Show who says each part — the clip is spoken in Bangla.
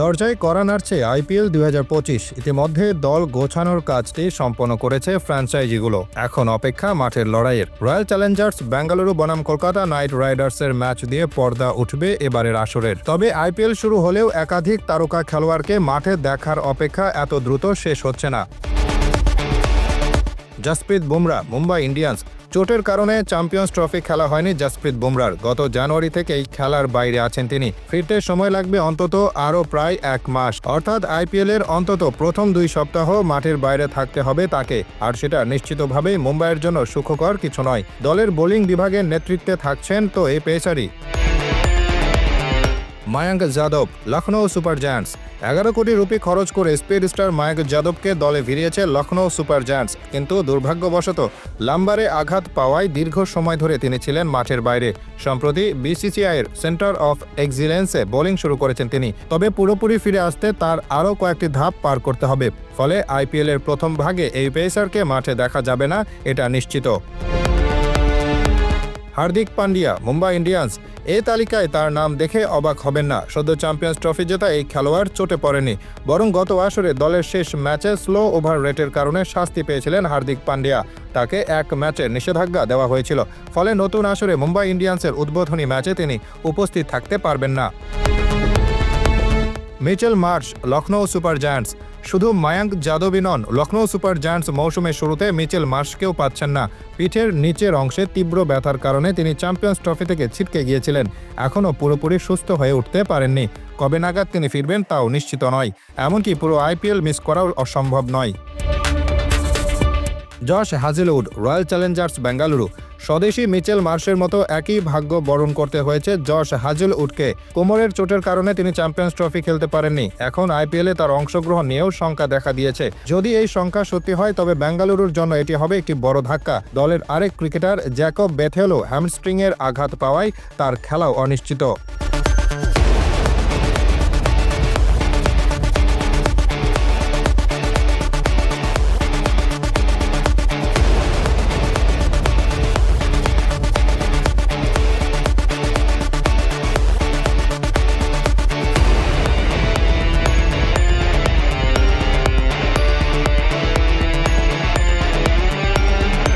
Speaker 1: দরজায় করা নাড়ছে আইপিএল দু হাজার পঁচিশ। ইতিমধ্যে দল গোছানোর কাজটি সম্পন্ন করেছে ফ্র্যাঞ্চাইজিগুলো। এখন অপেক্ষা মাঠের লড়াইয়ের। রয়্যাল চ্যালেঞ্জার্স বেঙ্গালুরু বনাম, কলকাতা, নাইট রাইডার্সের ম্যাচ দিয়ে পর্দা উঠবে এবারের আসরের। তবে আইপিএল শুরু হলেও একাধিক তারকা খেলোয়াড়কে মাঠে দেখার অপেক্ষা এত দ্রুত শেষ হচ্ছে না। জসপ্রীত বুমরা, মুম্বাই ইন্ডিয়ান্স। চোটের কারণে চ্যাম্পিয়ন্স ট্রফি খেলা হয়নি জাসপ্রীত বুমরার। গত জানুয়ারি থেকেই খেলার বাইরে আছেন তিনি। ফিরতে সময় লাগবে অন্তত আরও প্রায় এক মাস। অর্থাৎ আইপিএল এর অন্তত প্রথম দুই সপ্তাহ মাঠের বাইরে থাকতে হবে তাকে। আর সেটা নিশ্চিতভাবেই মুম্বাইয়ের জন্য সুখকর কিছু নয়। দলের বোলিং বিভাগের নেতৃত্বে থাকছেন তো এই পেসারই। Mayank Yadav, Lucknow super giants. এগারো কোটি রুপি খরচ করে স্পিড স্টার মায়াঙ্ক যাদবকে দলে ফিরিয়েছে লখনৌ সুপার জায়ান্টস। কিন্তু দুর্ভাগ্যবশত, লাম্বারে আঘাত পাওয়ায় দীর্ঘ সময় ধরে তিনি ছিলেন মাঠের বাইরে। সম্প্রতি বিসিসিআইয়ের সেন্টার অফ এক্সিলেন্সে বোলিং শুরু করেছেন তিনি। তবে পুরোপুরি ফিরে আসতে তার আরও কয়েকটি ধাপ পার করতে হবে। ফলে আইপিএলের প্রথম ভাগে এই পেসারকে মাঠে দেখা যাবে না, এটা নিশ্চিত। হার্দিক পান্ডিয়া মুম্বাই ইন্ডিয়ান্স, এ তালিকায় তার নাম দেখে অবাক হবেন না। সদ্য চ্যাম্পিয়ন্স ট্রফি জেতা এই খেলোয়াড় চোটে পড়েনি, বরং গত আসরে দলের শেষ ম্যাচে স্লো ওভার রেটের কারণে শাস্তি পেয়েছিলেন হার্দিক পান্ডিয়া তাকে এক ম্যাচে নিষেধাজ্ঞা দেওয়া হয়েছিল, ফলে নতুন আসরে মুম্বাই ইন্ডিয়ান্সের উদ্বোধনী ম্যাচে তিনি উপস্থিত থাকতে পারবেন না। Mitchell Marsh Lucknow super giants শুধু মায়াঙ্ক যাদবই নন লখনৌ সুপার জায়ান্টস মৌসুমের শুরুতে মিচেল মার্শকেও পাচ্ছেন না। পিঠের নিচের অংশে তীব্র ব্যথার কারণে তিনি চ্যাম্পিয়ন্স ট্রফি থেকে ছিটকে গিয়েছিলেন। এখনও পুরোপুরি সুস্থ হয়ে উঠতে পারেননি। কবে নাগাদ তিনি ফিরবেন তাও নিশ্চিত নয়। এমনকি পুরো আইপিএল মিস করাও অসম্ভব নয়। Josh Hazlewood, royal challengers Bengaluru. স্বদেশি মিচেল মার্শের মতো একই ভাগ্য বরণ করতে হয়েছে জশ হাজিলউডকে। কোমরের চোটের কারণে তিনি চ্যাম্পিয়ন্স ট্রফি খেলতে পারেননি। এখন আইপিএলে তার অংশগ্রহণ নিয়েও শঙ্কা দেখা দিয়েছে। যদি এই শঙ্কা সত্যি হয়, তবে বেঙ্গালুরুর জন্য এটি হবে একটি বড় ধাক্কা। দলের আরেক ক্রিকেটার জ্যাকব বেথেলো হ্যামস্ট্রিংয়ের আঘাত পাওয়ায় তার খেলাও অনিশ্চিত।